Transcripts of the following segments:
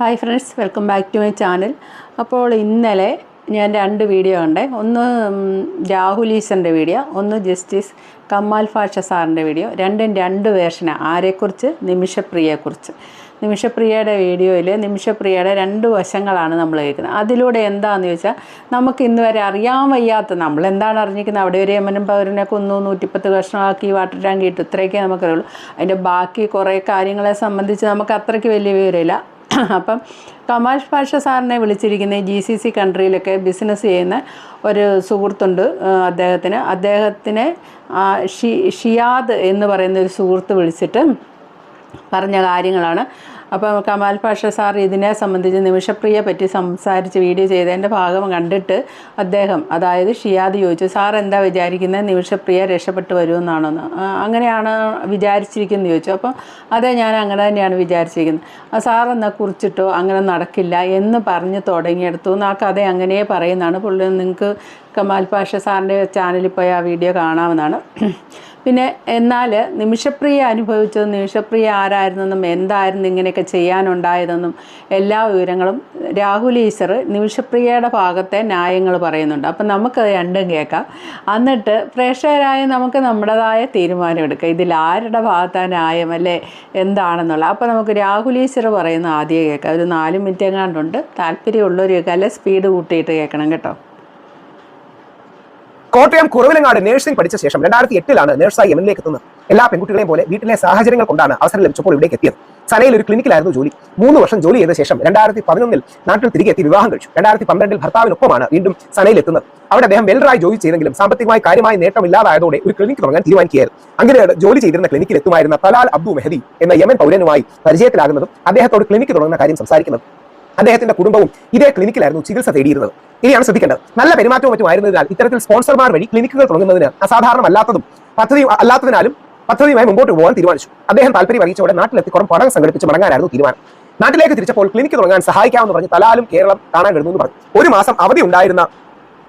Hi friends welcome back to my channel അപ്പോൾ ഇന്നലെ ഞാൻ രണ്ട് വീഡിയോ ഉണ്ട് ഒന്ന് രാഹുൽ ഈശ്വറിന്റെ വീഡിയോ ഒന്ന് ജസ്റ്റിസ് കമാൽ ഫാഷ സാറിന്റെ വീഡിയോ രണ്ടും രണ്ട് വേർഷനാണ് ആരെക്കുറിച്ച്? നിമിഷപ്രിയയെക്കുറിച്ച്. നിമിഷപ്രിയയുടെ വീഡിയോയിൽ നിമിഷപ്രിയയുടെ രണ്ട് വശങ്ങളാണ് നമ്മൾ കേൾക്കുന്നത്. അതിലൂടെ എന്താണെന്ന് ചോദിച്ചാൽ നമുക്ക് ഇന്ന് വരെ അറിയാൻ വയ്യാത്ത നമ്മൾ എന്താണ് അറിഞ്ഞിരിക്കുന്നത്? അവിടെ ഒരു യമനും പൗരനെ കൊന്നു നൂറ്റിപ്പത്ത് കഷ്ണമാക്കി വാട്ടർ ടാങ്ക് ഇട്ടു ഇത്രയൊക്കെ നമുക്കറിയുള്ളൂ. അതിന്റെ ബാക്കി കുറേ കാര്യങ്ങളെ സംബന്ധിച്ച് നമുക്ക് അത്രയ്ക്ക് വലിയ വിവരമില്ല. അപ്പം തൊമാഷ് പാഷ സാറിനെ വിളിച്ചിരിക്കുന്ന ജി സി സി കൺട്രിയിലൊക്കെ ബിസിനസ് ചെയ്യുന്ന ഒരു സുഹൃത്തുണ്ട് അദ്ദേഹത്തിന്. അദ്ദേഹത്തിനെ ഷിയാദ് എന്ന് പറയുന്ന ഒരു സുഹൃത്ത് വിളിച്ചിട്ട് പറഞ്ഞ കാര്യങ്ങളാണ്. അപ്പോൾ കമാൽ പാഷ സാർ ഇതിനെ സംബന്ധിച്ച് നിമിഷപ്രിയെ പറ്റി സംസാരിച്ച് വീഡിയോ ചെയ്തതിന്റെ ഭാഗം കണ്ടിട്ട് അദ്ദേഹം അതായത് ഷിയാദ് ചോദിച്ചു സാർ എന്താ വിചാരിക്കുന്നത്? നിമിഷപ്രിയ രക്ഷപ്പെട്ടു വരുമെന്നാണെന്ന് അങ്ങനെയാണ് വിചാരിച്ചിരിക്കുന്നത് ചോദിച്ചു. അപ്പോൾ അതെ ഞാൻ അങ്ങനെ തന്നെയാണ് വിചാരിച്ചിരിക്കുന്നത്. സാർ എന്നാൽ കുറിച്ചിട്ടോ? അങ്ങനെ നടക്കില്ല. എന്ന് പറഞ്ഞ് തുടങ്ങിയെടുത്തു. ആ കഥ അങ്ങനെ പറയുന്നതാണ്. പുള്ളി നിങ്ങൾക്ക് കമാൽ പാഷ സാറിന്റെ ചാനലിൽ പോയി ആ വീഡിയോ കാണാവുന്നതാണ്. പിന്നെ എന്നാൽ നിമിഷപ്രിയ അനുഭവിച്ചത് നിമിഷപ്രിയ ആരായിരുന്നെന്നും എന്തായിരുന്നു ഇങ്ങനെയൊക്കെ ചെയ്യാനുണ്ടായതെന്നും എല്ലാ വിവരങ്ങളും രാഹുൽ ഈശ്വർ നിമിഷപ്രിയയുടെ ഭാഗത്തെ ന്യായങ്ങൾ പറയുന്നുണ്ട്. അപ്പം നമുക്ക് രണ്ടും കേൾക്കാം. എന്നിട്ട് പ്രേക്ഷകരായ നമുക്ക് നമ്മുടേതായ തീരുമാനം എടുക്കാം. ഇതിൽ ആരുടെ ഭാഗത്താണ് ന്യായം അല്ലേ? എന്താണെന്നുള്ള. അപ്പോൾ നമുക്ക് രാഹുൽ ഈശ്വർ പറയുന്ന ആദ്യം കേൾക്കാം. ഒരു നാല് മിനിറ്റ് എങ്ങാണ്ടുണ്ട് താല്പര്യമുള്ളവർ കേൾക്കാം അല്ലെ സ്പീഡ് കൂട്ടിയിട്ട് കേൾക്കണം കേട്ടോ. കോട്ടയം കുറവിലങ്ങാട് നഴ്സിംഗ് പഠിച്ച ശേഷം രണ്ടായിരത്തി എട്ടിലാണ് നഴ്സായി എമ്മിലേക്ക് എത്തുന്നത് എല്ലാ പെൺകുട്ടികളെയും പോലെ വീട്ടിലെ സാഹചര്യങ്ങൾ കൊണ്ടാണ് അവസരം ലഭിച്ചപ്പോൾ ഇവിടേക്ക് എത്തിയത്. സനയിൽ ഒരു ക്ലിനിക്കിലായിരുന്നു ജോലി. മൂന്ന് വർഷം ജോലി ചെയ്ത ശേഷം രണ്ടായിരത്തി പതിനൊന്നിൽ നാട്ടിൽ തിരികെ എത്തി വിവാഹം കഴിച്ചു. രണ്ടായിരത്തി പന്ത്രണ്ടിൽ ഭർത്താവിനൊപ്പമാണ് വീണ്ടും സനയിൽ എത്തുന്നത്. അവിടെ അദ്ദേഹം വെൽറായി ജോലി ചെയ്തെങ്കിലും സാമ്പത്തികമായി കാര്യമായ നേട്ടമില്ലാതായതോടെ ഒരു ക്ലിനിക്ക് തുടങ്ങാൻ തീരുമാനിക്കുകയായിരുന്നു. അങ്ങനെ ജോലി ചെയ്തിരുന്ന ക്ലിനിക്കിൽ എത്തുമായിരുന്ന തലാൽ അബ്ദു മെഹദി എന്ന യമൻ പൗരനുമായി പരിചയത്തിലാകുന്നതും അദ്ദേഹത്തോട് ക്ലിനിക്ക് തുടങ്ങുന്ന കാര്യം സംസാരിക്കുന്നതും അദ്ദേഹത്തിന്റെ കുടുംബവും ഇതേ ക്ലിനിക്കിലായിരുന്നു ചികിത്സ തേടിയിരുന്നത്. ഇനിയാണ് ശ്രദ്ധിക്കേണ്ടത്. നല്ല പെരുമാറ്റവും മറ്റും ആയിരുന്നതിനാൽ ഇത്തരത്തിൽ സ്പോൺസർമാർ വഴി ക്ലിനിക്കുകൾ തുടങ്ങുന്നതിന് അസാധാരണമല്ലാത്തതും പദ്ധതി അല്ലാത്തതിനാലും പദ്ധതിയുമായി മുമ്പോട്ട് പോകാൻ തീരുമാനിച്ചു. അദ്ദേഹം താല്പര്യം അറിയിച്ചോടെ നാട്ടിലെത്തി കുറം പഠനം സംഘടിപ്പിച്ച് മടങ്ങാനായിരുന്നു തീരുമാനം. നാട്ടിലേക്ക് തിരിച്ചപ്പോൾ ക്ലിനിക്ക് തുടങ്ങാൻ സഹായിക്കാമെന്ന് പറഞ്ഞ് തലാലും കേരളം കാണാൻ വരുന്നു പറഞ്ഞു. ഒരു മാസം അവധി ഉണ്ടായിരുന്ന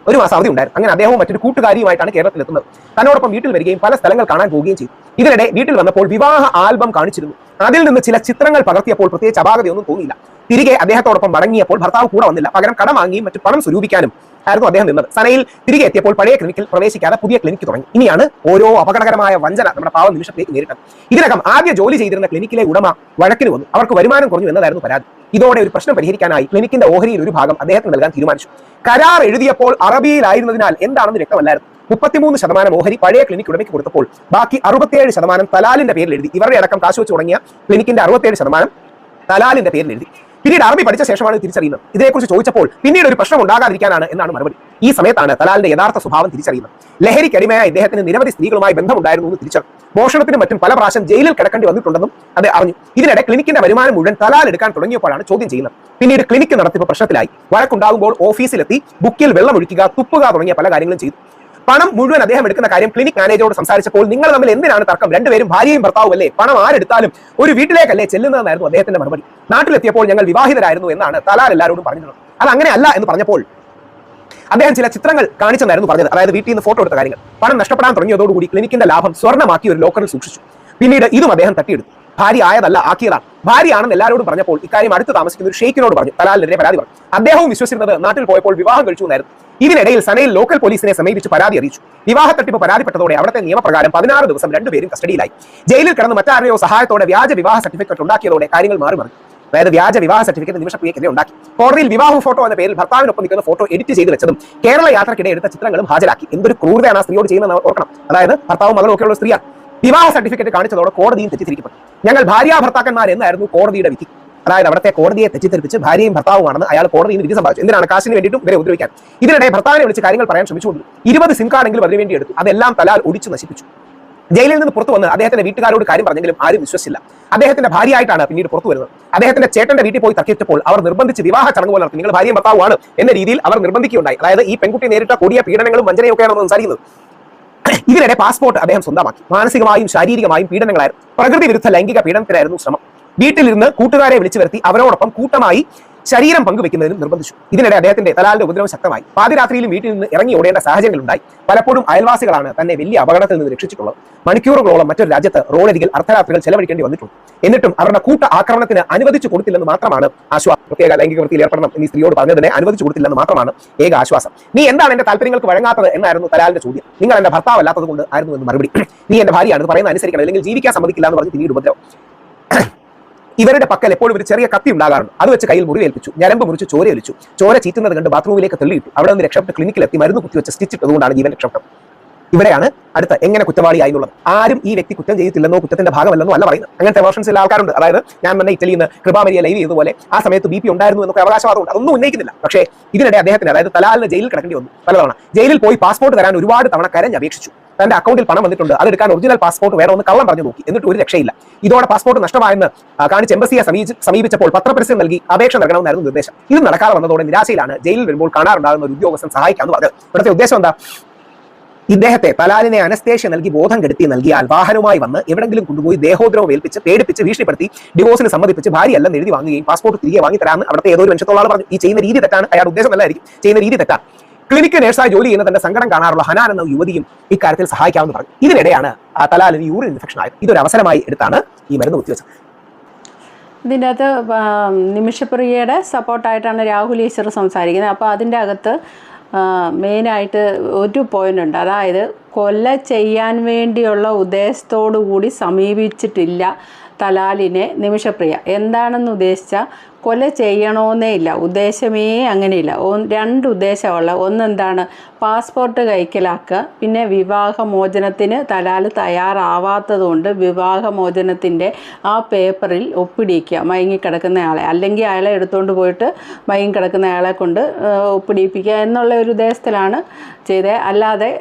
ഒരു മാസം അവധി ഉണ്ടായിരുന്നു. അങ്ങനെ അദ്ദേഹവും മറ്റൊരു കൂട്ടുകാരിയുമായിട്ടാണ് കേരളത്തിൽ എത്തുന്നത് തന്നോടൊപ്പം വീട്ടിൽ വരികയും പല സ്ഥലങ്ങൾ കാണാൻ പോവുകയും ചെയ്തു. ഇതിനിടെ വീട്ടിൽ വന്നപ്പോൾ വിവാഹ ആൽബം കാണിച്ചിരുന്നു. അതിൽ നിന്ന് ചില ചിത്രങ്ങൾ പകർത്തിയപ്പോൾ പ്രത്യേകിച്ച് അപാകതയൊന്നും തോന്നിയില്ല. തിരികെ അദ്ദേഹത്തോടൊപ്പം മടങ്ങിയപ്പോൾ ഭർത്താവ് കൂടെ വന്നില്ല. പകരം കടം വാങ്ങിയും മറ്റു പണം സ്വരൂപിക്കാനും ആയിരുന്നു അദ്ദേഹം നിന്നത്. സനയിൽ തിരികെ എത്തിയപ്പോൾ പഴയ ക്ലിനിക്കിൽ പ്രവേശിക്കാതെ പുതിയ ക്ലിനിക്ക് തുടങ്ങി. ഇനിയാണ് ഓരോ അപകടകരമായ വഞ്ചന നമ്മുടെ പാവ നിമിഷത്തേക്ക് നേരിട്ടത്. ഇതിനകം ആദ്യ ജോലി ചെയ്തിരുന്ന ക്ലിനിക്കിലെ ഉടമ വഴക്കിന് വന്നു. അവർക്ക് വരുമാനം കുറഞ്ഞു എന്നതായിരുന്നു പരാതി. ഇതോടെ ഒരു പ്രശ്നം പരിഹരിക്കാനായി ക്ലിനിക്കിന്റെ ഓഹരിയിൽ ഒരു ഭാഗം അദ്ദേഹത്തിന് നൽകാൻ തീരുമാനിച്ചു. കരാർ എഴുതിയപ്പോൾ അറബിയിലായിരുന്നതിനാൽ എന്താണെന്ന് വ്യക്തമല്ലായിരുന്നു. മുപ്പത്തിമൂന്ന് ശതമാനം ഓഹരി പഴയ ക്ലിനിക്ക് ഉടമയ്ക്ക് കൊടുത്തപ്പോൾ ബാക്കി അറുപത്തിയേഴ് ശതമാനം തലാലിന്റെ പേരിൽ എഴുതി. ഇവരുടെ അടക്കം കാശ് വെച്ച് തുടങ്ങിയ ക്ലിനിക്കിന്റെ അറുപത്തിയേഴ് ശതമാനം തലാലിന്റെ പേരിൽ എഴുതി. പിന്നീട് അറബി പഠിച്ച ശേഷമാണ് തിരിച്ചറിയുന്നത്. ഇതിനെക്കുറിച്ച് ചോദിച്ചപ്പോൾ പിന്നീട് ഒരു പ്രശ്നം ഉണ്ടാകാതിരിക്കാനാണ് എന്നാണ് മറുപടി. ഈ സമയത്താണ് തലാലിന്റെ യഥാർത്ഥ സ്വഭാവം തിരിച്ചറിയുന്നത്. ലഹരിക്കടിമയായ ഇദ്ദേഹത്തിന് നിരവധി സ്ത്രീകളുമായി ബന്ധമുണ്ടായിരുന്നു എന്ന് തിരിച്ചറിഞ്ഞു. മോഷണത്തിനും മറ്റും പല പ്രാവശ്യം ജയിലിൽ കിടക്കേണ്ടി വന്നിട്ടുണ്ടെന്നും അത് അറിഞ്ഞു. ഇതിനിടെ ക്ലിനിക്കിന്റെ വരുമാനം മുഴുവൻ തലാൽ എടുക്കാൻ തുടങ്ങിയപ്പോഴാണ് ചോദ്യം ചെയ്യുന്നത്. പിന്നീട് ക്ലിനിക്ക് നടത്തിപ്പ് പ്രശ്നത്തിലായി. വഴക്കുണ്ടാകുമ്പോൾ ഓഫീസിലെത്തി ബുക്കിൽ വെള്ളമൊഴിക്കുക തുപ്പുക തുടങ്ങിയ പല കാര്യങ്ങളും ചെയ്തു. പണം മുഴുവൻ അദ്ദേഹം എടുക്കുന്ന കാര്യം ക്ലിനിക് മാനേജറോട് സംസാരിച്ചപ്പോൾ നിങ്ങൾ തമ്മിൽ എന്തിനാണ് തർക്കം? രണ്ടുപേരും ഭാര്യയും ഭർത്താവും അല്ലേ പണം ആരെടുത്താലും ഒരു വീട്ടിലേക്കല്ലേ ചെല്ലുന്നതെന്നായിരുന്നു അദ്ദേഹത്തിന്റെ മറുപടി. നാട്ടിലെത്തിയപ്പോൾ ഞങ്ങൾ വിവാഹിതരായിരുന്നു എന്നാണ് തലാൽ എല്ലാവരോടും പറഞ്ഞിരുന്നത്. അത് അങ്ങനെയല്ല എന്ന് പറഞ്ഞപ്പോൾ അദ്ദേഹം ചില ചിത്രങ്ങൾ കാണിച്ചെന്നായിരുന്നു പറഞ്ഞത്. അതായത് വീട്ടിൽ നിന്ന് ഫോട്ടോ എടുത്ത കാര്യങ്ങൾ. പണം നഷ്ടപ്പെടാൻ തുടങ്ങിയതോടുകൂടി ക്ലിനിക്കിന്റെ ലാഭം സ്വർണമാക്കി ഒരു ലോക്കറിൽ സൂക്ഷിച്ചു. പിന്നീട് ഇതും അദ്ദേഹം തട്ടിയെടുത്തു. ഭാര്യ ആയതല്ല ആക്കിയതാണ്. ഭാര്യയാണെന്ന് എല്ലാവരോടും പറഞ്ഞപ്പോൾ ഇക്കാര്യം അടുത്ത് താമസിക്കുന്ന ഒരു ഷെയ്ക്കിനോട് പറഞ്ഞു. തലാലിനെതിരെ പരാതി പറഞ്ഞു. അദ്ദേഹവും വിശ്വസിക്കുന്നത് നാട്ടിൽ പോയപ്പോൾ വിവാഹം കഴിച്ചു എന്നായിരുന്നു. ഇതിനിടയിൽ സനയിൽ ലോക്കൽ പോലീസിനെ സമീപിച്ച് പരാതി അറിയിച്ചു. വിവാഹ തട്ടിപ്പ് പരാതിപ്പെട്ടതോടെ അവിടുത്തെ നിയമപ്രകാരം പതിനാറ് ദിവസം രണ്ടുപേരും കസ്റ്റഡിയിലായി. ജയിലിൽ കിടന്ന് മറ്റാരുടെയോ സഹായത്തോടെ വ്യാജ വിവാഹ സർട്ടിഫിക്കറ്റ് ഉണ്ടാക്കിയതോടെ കാര്യങ്ങൾ മാറി മറിഞ്ഞു. അതായത് വ്യാജ വിവാഹ സർട്ടിഫിക്കറ്റ് നിമിഷപ്രിയക്കെതിരെ ഉണ്ടാക്കി. കോടതിയിൽ വിവാഹ ഫോട്ടോ എന്ന പേരിൽ ഭർത്താവിനൊപ്പം നിൽക്കുന്ന ഫോട്ടോ എഡിറ്റ് ചെയ്ത് വെച്ചതും കേരള യാത്രക്കിടെ എടുത്ത ചിത്രങ്ങളും ഹാജരാക്കി. എന്തൊരു ക്രൂരതയാണ് സ്ത്രീയോട് ചെയ്യുന്നത് ഓർക്കണം. അതായത് ഭർത്താവും മകളും ഒക്കെയുള്ള സ്ത്രീയാണ്. വിവാഹ സർട്ടിഫിക്കറ്റ് കാണിച്ചതോടെ കോടതിയും തെറ്റിദ്ധരിക്കപ്പെട്ടു. ഞങ്ങൾ ഭാര്യാ ഭർത്താക്കന്മാർ എന്നായിരുന്നു കോടതിയുടെ വിധി. അതായത് അവിടുത്തെ കോടതിയെ തെറ്റിദ്ധരിപ്പിച്ച് ഭാര്യയും ഭർത്താവുമാണെന്ന് അയാൾ കോടതിയിൽ നിന്ന് വിധി സമ്പാദിച്ചു. എന്തിനാണ് കാശിന് വേണ്ടിയിട്ടും ഇവരെ ഉപദ്രവിക്കാൻ? ഇതിനിടെ ഭർത്താവിനെ വിളിച്ച് കാര്യങ്ങൾ പറയാൻ ശ്രമിച്ചുകൊണ്ട് ഇരുപത് സിം കാർഡെങ്കിലും അതിന് വേണ്ടി എടുത്തു. അതെല്ലാം തലാൽ ഒടിച്ചു നശിപ്പിച്ചു. ജയിലിൽ നിന്ന് പുറത്തു വന്ന് അദ്ദേഹത്തിന്റെ വീട്ടുകാരോട് കാര്യം പറഞ്ഞെങ്കിലും ആരും വിശ്വസിച്ചില്ല. അദ്ദേഹത്തിന്റെ ഭാര്യയായിട്ടാണ് പിന്നീട് പുറത്തു വരുന്നത്. അദ്ദേഹത്തിന്റെ ചേട്ടന്റെ വീട്ടിൽ പോയി തർക്കിച്ചപ്പോൾ അവർ നിർബന്ധിച്ച് വിവാഹ ചടങ്ങ് പോലെ നടത്തി. നിങ്ങൾ ഭാര്യയും ഭർത്താവാണ് എന്ന രീതിയിൽ അവർ നിർബന്ധിക്കുകയുണ്ടായി. അതായത് ഈ പെൺകുട്ടി നേരിട്ട കൂടിയ പീഡനങ്ങളും വഞ്ചനയൊക്കെയാണ് സംസാരിക്കുന്നത്. ഇതിനിടെ പാസ്പോർട്ട് അദ്ദേഹം സ്വന്തമാക്കി. മാനസികമായും ശാരീരികമായും പീഡനങ്ങളായിരുന്നു. പ്രകൃതി വിരുദ്ധ ലൈംഗിക പീഡനത്തിലായിരുന്നു ശ്രമം. വീട്ടിലിരുന്ന് കൂട്ടുകാരെ വിളിച്ചു വരുത്തി അവരോടൊപ്പം കൂട്ടമായി ശരീരം പങ്കുവെക്കുന്നതിനും നിർബന്ധിച്ചു. ഇതിനിടെ അദ്ദേഹത്തിന്റെ തലാലിന്റെ ഉപദ്രവം ശക്തമായി. പാതിരാത്രിയിലും വീട്ടിൽ നിന്ന് ഇറങ്ങി ഓടേണ്ട സാഹചര്യങ്ങളുണ്ടായി. പലപ്പോഴും അയൽവാസികളാണ് തന്നെ വലിയ അപകടത്തിൽ നിന്ന് രക്ഷിച്ചിട്ടുള്ളത്. മണിക്കൂറുകളോളം മറ്റൊരു രാജ്യത്ത് റോഡരികിൽ അർദ്ധരാത്രികൾ ചെലവഴിക്കേണ്ടി വന്നിട്ടുണ്ട്. എന്നിട്ടും അവരുടെ കൂട്ട ആക്രമണത്തിന് അനുവദിച്ചു കൊടുത്തില്ലെന്ന് മാത്രമാണ് ആശ്വാസം. പ്രത്യേക ലൈംഗിക വൃത്തിയിൽ ഏർപ്പെടണം എന്നീ സ്ത്രീയോട് പറഞ്ഞതിനെ അനുവദിച്ചു കൊടുത്തില്ലെന്ന് മാത്രമാണ് ഏക ആശ്വാസം. നീ എന്താണ് എന്റെ താല്പര്യങ്ങൾക്ക് വഴങ്ങാത്തത് എന്നായിരുന്നു തലാലിന്റെ ചോദ്യം. നിങ്ങൾ എന്റെ ഭർത്താവല്ലാത്തത് കൊണ്ട് ആയിരുന്നു എന്ന് മറുപടി. നീ എന്റെ ഭാര്യയാണ് പറയുന്നത് അനുസരിക്കണം. അല്ലെങ്കിൽ ജീവിക്കാൻ സമ്മതിക്കില്ല എന്ന് പറഞ്ഞ് പിന്നീട് ഉപദ്രവം. ഇവരുടെ പക്കൽ എപ്പോഴും ഒരു ചെറിയ കത്തി ഉണ്ടാകാറുണ്ട്. അത് വെച്ച് കയ്യിൽ മുറിവേൽപ്പിച്ചു ഞരമ്പ് മുറിച്ച് ചോര ഒലിച്ചു ചോര ചീറ്റുന്നത് കണ്ട് ബാത്റൂമിലേക്ക് തള്ളിയിട്ടു അവിടെ നിന്ന് രക്ഷപ്പെട്ട് ക്ലിനിക്കിലെത്തി മരുന്ന് കുത്തിവെച്ച് സ്റ്റിച്ച് ഇട്ടതുകൊണ്ടാണ് ജീവൻ രക്ഷപ്പെട്ടത്. ഇവിടെയാണ് അടുത്ത എങ്ങനെ കുറ്റവാളിയായി എന്നുള്ളത്. ആരും ഈ വ്യക്തി കുറ്റം ചെയ്തിട്ടില്ലെന്നോ കുറ്റത്തിന്റെ ഭാഗമല്ലെന്നോ അല്ല പറയുന്നത്. അങ്ങനത്തെ വേർഷൻസിൽ ആൾക്കാരുണ്ട്. അതായത് ഞാൻ വന്ന ഇറ്റലിയിൽ നിന്ന് കൃപാമരിയ ലൈവ് ചെയ്തതുപോലെ ആ സമയത്ത് ബി പി ഉണ്ടായിരുന്നു എന്നൊക്കെ അവകാശവാദമുണ്ട്. അതൊന്നും ഉന്നയിക്കുന്നില്ല. പക്ഷേ ഇതിനിടെ അദ്ദേഹത്തിന് അതായത് തലാലിന് ജയിലിൽ കിടക്കേണ്ടി വന്നു. പലതവണ. ജയിലിൽ പോയി പാസ്പോർട്ട് തരാൻ ഒരുപാട് തവണ കരഞ്ഞ് അപേക്ഷിച്ചു തന്റെ അക്കൗണ്ടിൽ പണം വന്നിട്ടുണ്ട്. അത് എടുക്കാൻ ഒറിജിനൽ പാസ്പോർട്ട് വേറെ ഒന്ന് കള്ളം പറഞ്ഞു നോക്കി. എന്നിട്ട് ഒരു രക്ഷയില്ല. ഇതോടെ പാസ്പോർട്ട് നഷ്ടമായെന്ന് കാണിച്ച് എംബസിയെ സമീപിച്ചപ്പോൾ പത്രപരസ്യം നൽകി അപേക്ഷ നൽകണമെന്നായിരുന്നു നിർദ്ദേശം. ഇത് നടക്കാതെ വന്നതോടെ നിരാശയിലാണ് ജയിലിൽ വരുമ്പോൾ കാണാറുണ്ടാകുന്ന ഒരു ഉദ്യോഗസ്ഥൻ സഹായിക്കാമെന്ന് പറഞ്ഞത്. ഇവിടുത്തെ ഉദ്ദേശം എന്താ? ഇദ്ദേഹത്തെ തലാലിനെ അനസ്തേഷ്യ നൽകി ബോധം കെടുത്തി നൽകിയാൽ വാഹനവുമായി വന്ന് എവിടെങ്കിലും കൊണ്ടുപോയി ദേഹോദ്രവം ഏൽപ്പിച്ച് പേടിപ്പിച്ച് ഭീഷണിപ്പെടുത്തി ഡിവോഴ്സിന് സമ്മതിപ്പിച്ച് ഭാര്യയെല്ലാം എഴുതി വാങ്ങുകയും പാസ്പോർട്ട് തിരികെ വാങ്ങി തരാമെന്ന് അവിടുത്തെ ഏതോ ഒരു മനുഷ്യത്തോളം പറഞ്ഞു. ഈ ചെയ്യുന്ന രീതി തെറ്റാണ്. അയാളുടെ ഉദ്ദേശം നല്ലതായിരിക്കും. ചെയ്യുന്ന രീതി തെറ്റാണ് ക്ലിനിക്ക് നേഴ്സായി ജോലി ചെയ്യുന്ന തന്റെ സങ്കടം കാണാറുള്ള ഹനാൻ എന്ന യുവതിയും ഇക്കാര്യത്തിൽ സഹായിക്കാമെന്ന് പറഞ്ഞു. ഇതിനിടെയാണ് തലാലിന് യൂറിൻ ഇൻഫെക്ഷൻ ആയത്. ഇതൊരു അവസരമായി എടുത്താണ് ഈ മരുന്ന് കുത്തിവെച്ചത്. ഇതിന്റെ അകത്ത് നിമിഷപ്രിയയുടെ സപ്പോർട്ടായിട്ടാണ് രാഹുൽ ഈശ്വർ സംസാരിക്കുന്നത്. അപ്പോൾ അതിന്റെ അകത്ത് മെയിനായിട്ട് ഒരു പോയിന്റ് ഉണ്ട്. അതായത് കൊല ചെയ്യാൻ വേണ്ടിയുള്ള ഉദ്ദേശത്തോടു കൂടി സമീപിച്ചിട്ടില്ല തലാലിനെ നിമിഷപ്രിയ. എന്താണെന്ന് ഉദ്ദേശിച്ചാൽ കൊല ചെയ്യണമെന്നേ ഇല്ല. ഉദ്ദേശമേ അങ്ങനെയില്ല. രണ്ട് ഉദ്ദേശമുള്ള. ഒന്നെന്താണ് പാസ്പോർട്ട് കൈക്കലാക്കുക. പിന്നെ വിവാഹമോചനത്തിന് തലാൽ തയ്യാറാവാത്തതുകൊണ്ട് വിവാഹമോചനത്തിന്റെ ആ പേപ്പറിൽ ഒപ്പിടിക്കുക മയങ്ങിക്കിടക്കുന്ന ആളെ അല്ലെങ്കിൽ അയാളെ എടുത്തുകൊണ്ട് പോയിട്ട് മയങ്ങിക്കിടക്കുന്ന അയാളെ കൊണ്ട് ഒപ്പിടിപ്പിക്കുക എന്നുള്ള ഒരു ഉദ്ദേശത്തിലാണ് ചെയ്തത്. അല്ലാതെ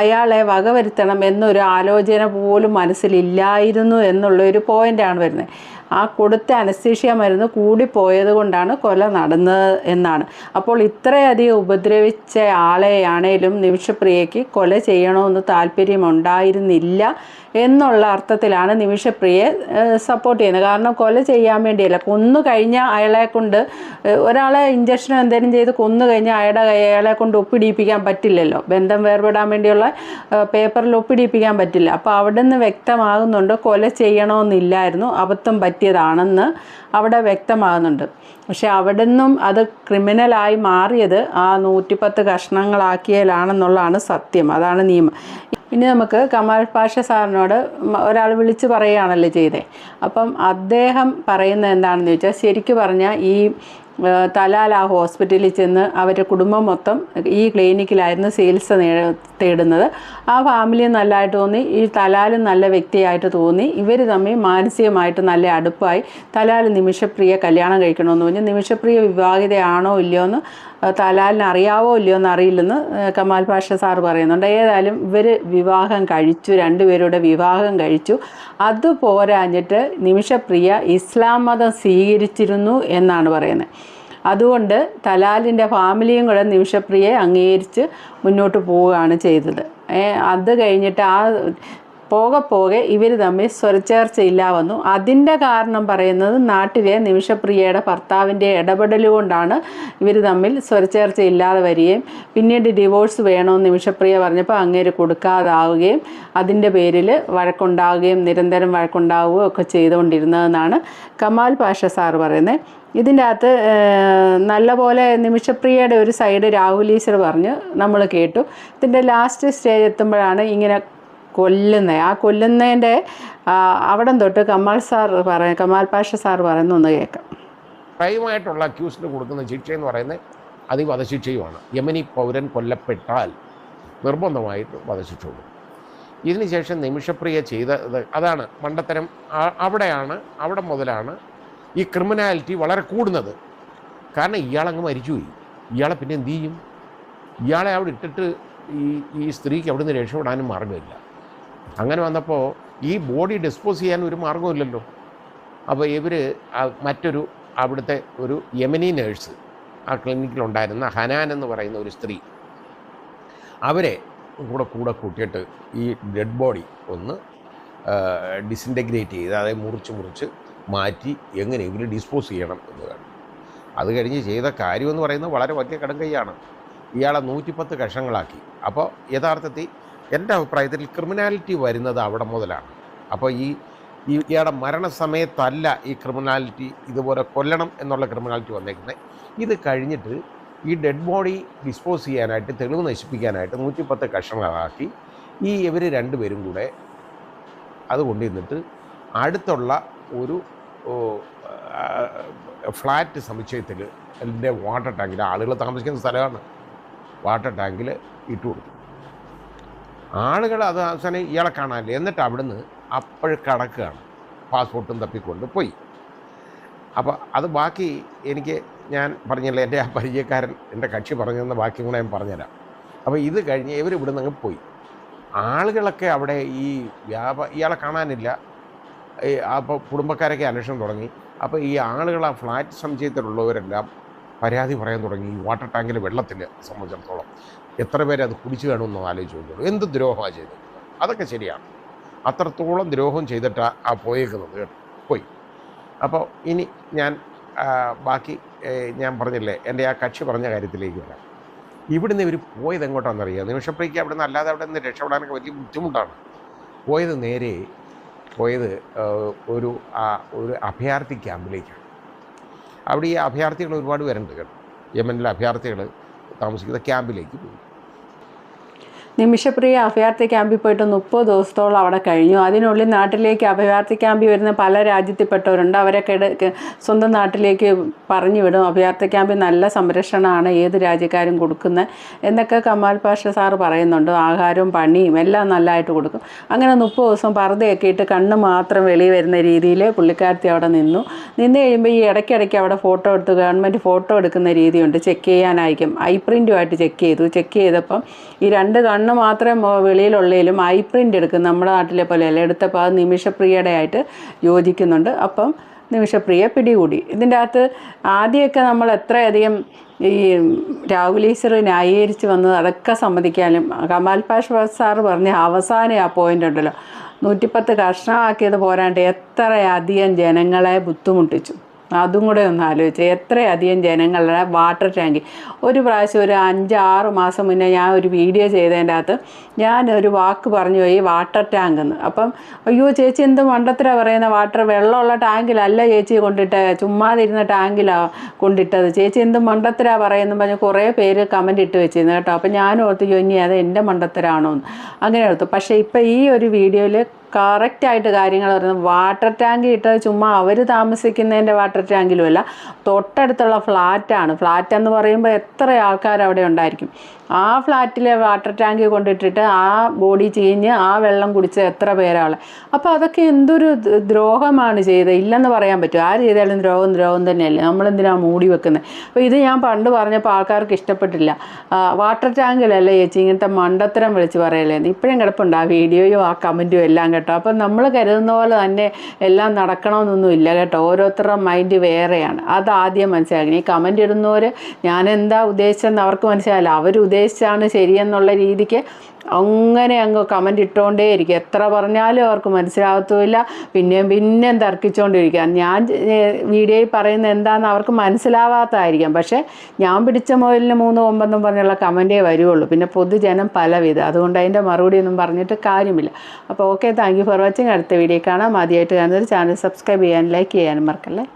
അയാളെ വകവരുത്തണം എന്നൊരു ആലോചന പോലും മനസ്സിലില്ലായിരുന്നു എന്നുള്ള ഒരു പോയിന്റാണ് വരുന്നത്. ആ കൊടുത്ത അനസ്തീഷ്യ മരുന്ന് കൂടിപ്പോയത് കൊണ്ടാണ് കൊല നടന്നത് എന്നാണ്. അപ്പോൾ ഇത്രയധികം ഉപദ്രവിച്ച ആളെയാണേലും നിമിഷപ്രിയയ്ക്ക് കൊല ചെയ്യണമെന്ന് താല്പര്യമുണ്ടായിരുന്നില്ല എന്നുള്ള അർത്ഥത്തിലാണ് നിമിഷപ്രിയെ സപ്പോർട്ട് ചെയ്യുന്നത്. കാരണം കൊല ചെയ്യാൻ വേണ്ടിയല്ല. കൊന്നു കഴിഞ്ഞാൽ അയാളെ കൊണ്ട് ഒരാളെ ഇഞ്ചക്ഷനോ എന്തെങ്കിലും ചെയ്ത് കൊന്നു കഴിഞ്ഞാൽ അയാളുടെ അയാളെ കൊണ്ട് ഒപ്പിടിയിപ്പിക്കാൻ പറ്റില്ലല്ലോ. ബന്ധം വേർപെടാൻ വേണ്ടിയുള്ള പേപ്പറിൽ ഒപ്പിടിയിപ്പിക്കാൻ പറ്റില്ല. അപ്പോൾ അവിടെ നിന്ന് വ്യക്തമാകുന്നുണ്ട് കൊല ചെയ്യണമെന്നില്ലായിരുന്നു അബദ്ധം പറ്റിയതാണെന്ന്. അവിടെ വ്യക്തമാകുന്നുണ്ട്. പക്ഷെ അവിടെ നിന്നും അത് ക്രിമിനലായി മാറിയത് ആ നൂറ്റിപ്പത്ത് കഷ്ണങ്ങളാക്കിയാലാണെന്നുള്ളതാണ് സത്യം. അതാണ് നിയമം. ഇനി നമുക്ക് കമാൽ പാഷ സാറിനോട് ഒരാൾ വിളിച്ച് പറയുകയാണല്ലോ ചെയ്തേ. അപ്പം അദ്ദേഹം പറയുന്നത് എന്താണെന്ന് ചോദിച്ചാൽ ശരിക്കും പറഞ്ഞാൽ ഈ തലാൽ ആ ഹോസ്പിറ്റലിൽ ചെന്ന് അവരുടെ കുടുംബം മൊത്തം ഈ ക്ലിനിക്കിലായിരുന്നു ചികിത്സ തേടുന്നത്. ആ ഫാമിലി നല്ലതായിട്ട് തോന്നി. ഈ തലാലും നല്ല വ്യക്തിയായിട്ട് തോന്നി. ഇവർ തമ്മിൽ മാനസികമായിട്ട് നല്ല അടുപ്പായി. തലാൽ നിമിഷപ്രിയ കല്യാണം കഴിക്കണമെന്ന് പറഞ്ഞു. നിമിഷപ്രിയ വിവാഹിതയാണോ ഇല്ലയോ എന്ന് തലാലിന് അറിയാവോ ഇല്ലയോ എന്ന് അറിയില്ലെന്ന് കമാൽ പാഷ സാർ പറയുന്നുണ്ട്. ഏതായാലും ഇവർ വിവാഹം കഴിച്ചു രണ്ടുപേരുടെ വിവാഹം കഴിച്ചു. അത് പോരാഞ്ഞിട്ട് നിമിഷപ്രിയ ഇസ്ലാം മതം സ്വീകരിച്ചിരുന്നു എന്നാണ് പറയുന്നത്. അതുകൊണ്ട് തലാലിന്റെ ഫാമിലിയും കൂടെ നിമിഷപ്രിയയെ അംഗീകരിച്ച് മുന്നോട്ട് പോവുകയാണ് ചെയ്തത്. അത് കഴിഞ്ഞിട്ട് ആ പോകെ പോകെ ഇവർ തമ്മിൽ സ്വരച്ചേർച്ചയില്ല വന്നു അതിന്റെ കാരണം പറയുന്നത് നാട്ടിലെ നിമിഷപ്രിയയുടെ ഭർത്താവിന്റെ ഇടപെടൽ കൊണ്ടാണ് ഇവർ തമ്മിൽ സ്വരച്ചേർച്ചയില്ലാതെ വരികയും പിന്നീട് ഡിവോഴ്സ് വേണമെന്ന് നിമിഷപ്രിയ പറഞ്ഞപ്പോൾ അങ്ങേര് കൊടുക്കാതാവുകയും അതിന്റെ പേരിൽ വഴക്കുണ്ടാവുകയും നിരന്തരം വഴക്കുണ്ടാവുകയും ഒക്കെ ചെയ്തുകൊണ്ടിരുന്നതെന്നാണ് കമാൽ പാഷ സാർ പറയുന്നത്. ഇതിന്റെ അകത്ത് നല്ലപോലെ നിമിഷപ്രിയയുടെ ഒരു സൈഡ് രാഹുൽ ഈശ്വർ പറഞ്ഞ് നമ്മൾ കേട്ടു. ഇതിന്റെ ലാസ്റ്റ് സ്റ്റേജ് എത്തുമ്പോഴാണ് ഇങ്ങനെ കൊല്ലുന്നത് ആ കൊല്ലുന്നതിന്റെ അവിടം തൊട്ട് കമാൽ സാർ പറ കമാൽ പാഷ സാർ പറയുന്ന ഒന്ന് കേൾക്കാം. ക്രൈമായിട്ടുള്ള അക്യൂസിന് കൊടുക്കുന്ന ശിക്ഷ എന്ന് പറയുന്നത് അത് വധശിക്ഷയുമാണ്. യമനി പൗരൻ കൊല്ലപ്പെട്ടാൽ നിർബന്ധമായിട്ട് വധശിക്ഷ കൊടുക്കും. ഇതിനുശേഷം നിമിഷപ്രിയ ചെയ്ത അതാണ് മണ്ടത്തരം. അവിടെയാണ് അവിടെ മുതലാണ് ഈ ക്രിമിനാലിറ്റി വളരെ കൂടുന്നത്. കാരണം ഇയാളങ്ങ് മരിച്ചുപോയി. ഇയാളെ പിന്നെ എന്ത് ചെയ്യും? ഇയാളെ അവിടെ ഇട്ടിട്ട് ഈ ഈ സ്ത്രീക്ക് അവിടുന്ന് രക്ഷപ്പെടാനും മാർഗമില്ല. അങ്ങനെ വന്നപ്പോൾ ഈ ബോഡി ഡിസ്പോസ് ചെയ്യാൻ ഒരു മാർഗമില്ലല്ലോ. അപ്പോൾ ഇവർ മറ്റൊരു അവിടുത്തെ ഒരു യമനി നേഴ്സ് ആ ക്ലിനിക്കിലുണ്ടായിരുന്ന ഹനാൻ എന്ന് പറയുന്ന ഒരു സ്ത്രീ അവരെ കൂടെ കൂടെ കൂട്ടിയിട്ട് ഈ ഡെഡ് ബോഡി ഒന്ന് ഡിസിന്റഗ്രേറ്റ് ചെയ്ത് അതായത് മുറിച്ച് മുറിച്ച് മാറ്റി എങ്ങനെയെങ്കിലും ഡിസ്പോസ് ചെയ്യണം എന്ന് കാണും അത് കഴിഞ്ഞ് ചെയ്ത കാര്യമെന്ന് പറയുന്നത് വളരെ വലിയ കടുങ്കൈയാണ് ഇയാളെ നൂറ്റിപ്പത്ത് കഷങ്ങളാക്കി അപ്പോൾ യഥാർത്ഥത്തിൽ എന്റെ അഭിപ്രായത്തിൽ ക്രിമിനാലിറ്റി വരുന്നത് അവിടെ മുതലാണ്. അപ്പോൾ ഈ ഇയാളുടെ മരണസമയത്തല്ല ഈ ക്രിമിനാലിറ്റി ഇതുപോലെ കൊല്ലണം എന്നുള്ള ക്രിമിനാലിറ്റി വന്നേക്കുന്നത്. ഇത് കഴിഞ്ഞിട്ട് ഈ ഡെഡ് ബോഡി ഡിസ്പോസ് ചെയ്യാനായിട്ട് തെളിവ് നശിപ്പിക്കാനായിട്ട് നൂറ്റിപ്പത്ത് കഷണങ്ങളാക്കി ഈ ഇവർ രണ്ടുപേരും കൂടെ അത് കൊണ്ടുവന്നിട്ട് അടുത്തുള്ള ഒരു ഫ്ലാറ്റ് സമുച്ചയത്തിൽ എന്റെ വാട്ടർ ടാങ്കിൽ ആളുകൾ താമസിക്കുന്ന സ്ഥലമാണ്. വാട്ടർ ടാങ്കിൽ ഇട്ട് കൊടുത്തു ആളുകൾ അത് അവസാനം ഇയാളെ കാണാനില്ല. എന്നിട്ട് അവിടുന്ന് അപ്പോൾ കടക്കുകയാണ്. പാസ്പോർട്ടും തപ്പിക്കൊണ്ട് പോയി. അപ്പോൾ അത് ബാക്കി എനിക്ക് ഞാൻ പറഞ്ഞില്ല എന്റെ ആ പരിചയക്കാരൻ എന്റെ കക്ഷി പറഞ്ഞതെന്ന് ബാക്കി കൂടെ ഞാൻ പറഞ്ഞുതരാം. അപ്പോൾ ഇത് കഴിഞ്ഞ് ഇവർ ഇവിടെ നിന്ന് പോയി. ആളുകളൊക്കെ അവിടെ ഈ വ്യാപ ഇയാളെ കാണാനില്ല. അപ്പോൾ കുടുംബക്കാരൊക്കെ അന്വേഷണം തുടങ്ങി. അപ്പോൾ ഈ ആളുകൾ ആ ഫ്ലാറ്റ് സമുച്ചയത്തിലുള്ളവരെല്ലാം പരാതി പറയാൻ തുടങ്ങി. ഈ വാട്ടർ ടാങ്കിലെ വെള്ളത്തിന് സംബന്ധിച്ചിടത്തോളം എത്ര പേര് അത് കുടിച്ചു കാണുമെന്ന് ആലോചിച്ച് നോക്കുള്ളൂ എന്ത് ദ്രോഹമാണ് ചെയ്തത്? അതൊക്കെ ശരിയാണ്. അത്രത്തോളം ദ്രോഹം ചെയ്തിട്ടാണ് ആ പോയേക്കുന്നത് കേട്ടോ. പോയി. അപ്പോൾ ഇനി ഞാൻ ബാക്കി ഞാൻ പറഞ്ഞില്ലേ എന്റെ ആ കക്ഷി പറഞ്ഞ കാര്യത്തിലേക്ക് വരാം. ഇവിടുന്ന് ഇവർ പോയത് എങ്ങോട്ടാണെന്നറിയാം നിമിഷപ്രിയക്ക് അവിടെ നിന്ന് അല്ലാതെ അവിടെ നിന്ന് രക്ഷപ്പെടാനൊക്കെ വലിയ ബുദ്ധിമുട്ടാണ്. പോയത് നേരെ പോയത് ഒരു ഒരു അഭയാർത്ഥി ക്യാമ്പിലേക്കാണ്. അവിടെ ഈ അഭയാർത്ഥികൾ ഒരുപാട് പേരുണ്ട് കേട്ടോ. യമനിലെ അഭയാർത്ഥികൾ താമസിക്കുന്ന ക്യാമ്പിലേക്ക് പോയി. നിമിഷപ്രിയ അഭയാർത്ഥി ക്യാമ്പിൽ പോയിട്ട് മുപ്പത് ദിവസത്തോളം അവിടെ കഴിഞ്ഞു. അതിനുള്ളിൽ നാട്ടിലേക്ക് അഭയാർത്ഥി ക്യാമ്പിൽ വരുന്ന പല രാജ്യത്തിൽപ്പെട്ടവരുണ്ട്. അവരൊക്കെ സ്വന്തം നാട്ടിലേക്ക് പറഞ്ഞു വിടും. അഭയാർത്ഥി ക്യാമ്പിൽ നല്ല സംരക്ഷണമാണ് ഏത് രാജ്യക്കാരും കൊടുക്കുന്നത് എന്നൊക്കെ കമാൽ പാഷ സാറ് പറയുന്നുണ്ട്. ആഹാരവും പണിയും എല്ലാം നല്ലതായിട്ട് കൊടുക്കും. അങ്ങനെ മുപ്പത് ദിവസം പർദ്ദയൊക്കെ ഇട്ട് കണ്ണ് മാത്രം വെളി വരുന്ന രീതിയിൽ പുള്ളിക്കാരത്തി അവിടെ നിന്നു. നിന്ന് കഴിയുമ്പോൾ ഈ ഇടയ്ക്കിടയ്ക്ക് അവിടെ ഫോട്ടോ എടുത്ത് ഗവൺമെന്റ് ഫോട്ടോ എടുക്കുന്ന രീതിയുണ്ട്. ചെക്ക് ചെയ്യാനായിരിക്കും. ഐ പ്രിന്റുമായിട്ട് ചെക്ക് ചെയ്തു. ചെക്ക് ചെയ്തപ്പം ഈ രണ്ട് മാത്രമേ മാത്രം വെളിയിലുള്ളതിലും ഐ പ്രിന്റ് എടുക്കും നമ്മുടെ നാട്ടിലെ പോലെയല്ല എടുത്തപ്പോൾ അത് നിമിഷപ്രിയയുടെ ആയിട്ട് യോജിക്കുന്നുണ്ട്. അപ്പം നിമിഷപ്രിയ പിടികൂടി. ഇതിന്റെ അകത്ത് ആദ്യമൊക്കെ നമ്മൾ എത്രയധികം ഈ രാഹുലീശ്വർ ന്യായീകരിച്ച് വന്നത് അതൊക്കെ സമ്മതിക്കാനും കമാൽ പാഷ സാറ് പറഞ്ഞ അവസാനം ആ പോയിന്റ് ഉണ്ടല്ലോ. നൂറ്റിപ്പത്ത് കഷ്ണമാക്കിയത് പോരാണ്ട് എത്രയധികം ജനങ്ങളെ ബുദ്ധിമുട്ടിച്ചു. അതും കൂടെ ഒന്ന് ആലോചിച്ച്. എത്രയധികം ജനങ്ങളുടെ വാട്ടർ ടാങ്ക്. ഒരു പ്രാവശ്യം ഒരു അഞ്ച് ആറ് മാസം മുന്നേ ഞാൻ ഒരു വീഡിയോ ചെയ്തതിന്റെ അകത്ത് ഞാൻ ഒരു വാക്ക് പറഞ്ഞു പോയി വാട്ടർ ടാങ്ക് എന്ന്. അപ്പം അയ്യോ ചേച്ചി എന്ത് മണ്ടത്തിലാണ് പറയുന്ന? വാട്ടർ വെള്ളമുള്ള ടാങ്കിലല്ല ചേച്ചി കൊണ്ടിട്ട്. ചുമ്മാതിരുന്ന ടാങ്കിലാണ് കൊണ്ടിട്ടത്. ചേച്ചി എന്ത് മണ്ടത്തിലാണ് പറയുന്നത് പറഞ്ഞ് കുറേ പേര് കമന്റ് ഇട്ട് വെച്ചിരുന്നു കേട്ടോ. അപ്പം ഞാൻ ഓർത്ത് ഇനി അത് എന്റെ മണ്ടത്തരാണോ? എന്ന്. അങ്ങനെ ഓർത്തു. പക്ഷേ ഇപ്പം ഈ ഒരു വീഡിയോയിൽ കറക്റ്റായിട്ട് കാര്യങ്ങൾ പറയുന്നത് വാട്ടർ ടാങ്ക് ഇട്ടത് ചുമ്മാ അവർ താമസിക്കുന്നതിന്റെ വാട്ടർ ടാങ്കിലുമല്ല തൊട്ടടുത്തുള്ള ഫ്ലാറ്റാണ് ഫ്ലാറ്റ് എന്ന് പറയുമ്പോൾ എത്ര ആൾക്കാർ അവിടെ ഉണ്ടായിരിക്കും. ആ ഫ്ലാറ്റിലെ വാട്ടർ ടാങ്ക് കൊണ്ടിട്ടിട്ട് ആ ബോഡി ചീഞ്ഞ് ആ വെള്ളം കുടിച്ച എത്ര പേരാളെ അപ്പോൾ അതൊക്കെ എന്തൊരു ദ്രോഹമാണ് ചെയ്തത്. ഇല്ലെന്ന് പറയാൻ പറ്റും? ആര് ചെയ്താലും ദ്രോഹം ദ്രോഹം തന്നെയല്ലേ? നമ്മളെന്തിനാ മൂടി വെക്കുന്നത് അപ്പോൾ ഇത് ഞാൻ പണ്ട് പറഞ്ഞപ്പോൾ ആൾക്കാർക്ക് ഇഷ്ടപ്പെട്ടില്ല. വാട്ടർ ടാങ്കിലല്ലേ ചേച്ചി ഇങ്ങനത്തെ മണ്ടത്തരം വിളിച്ച് പറയല്ലേ? ഇപ്പോഴും കിടപ്പുണ്ട് ആ വീഡിയോയും ആ കമന്റും എല്ലാം കേട്ടോ. അപ്പം നമ്മൾ കരുതുന്ന പോലെ തന്നെ എല്ലാം നടക്കണമെന്നൊന്നും ഇല്ല കേട്ടോ. ഓരോരുത്തരുടെ മൈൻഡ് വേറെയാണ്. അത് ആദ്യം മനസ്സിലാക്കണം. ഈ കമന്റ് ഇടുന്നവർ ഞാൻ എന്താ ഉദ്ദേശിച്ചതെന്ന് അവർക്ക് മനസ്സിലായില്ല. അവർ ഉദ്ദേശിച്ചാണ് ശരിയെന്നുള്ള രീതിക്ക് അങ്ങനെ അങ്ങ് കമന്റ് ഇട്ടുകൊണ്ടേ ഇരിക്കും എത്ര പറഞ്ഞാലും അവർക്ക് മനസ്സിലാകത്തുമില്ല പിന്നെയും പിന്നെയും തർക്കിച്ചുകൊണ്ടിരിക്കുക ഞാൻ വീഡിയോയിൽ പറയുന്നത് എന്താണെന്ന് അവർക്ക് മനസ്സിലാവാത്തതായിരിക്കാം. പക്ഷേ ഞാൻ പിടിച്ച മുതലിന് മൂന്ന് ഒമ്പതും പറഞ്ഞുള്ള കമന്റേ വരുള്ളൂ. പിന്നെ പൊതുജനം പലവിധ. അതുകൊണ്ട് അതിന്റെ മറുപടി ഒന്നും പറഞ്ഞിട്ട് കാര്യമില്ല. അപ്പോൾ okay thank you for watching അടുത്ത വീഡിയോ കാണാം. ആദ്യമായിട്ട് കാണുന്നത് ചാനൽ സബ്സ്ക്രൈബ് ചെയ്യാനും ലൈക്ക് ചെയ്യാനും മറക്കല്ലേ?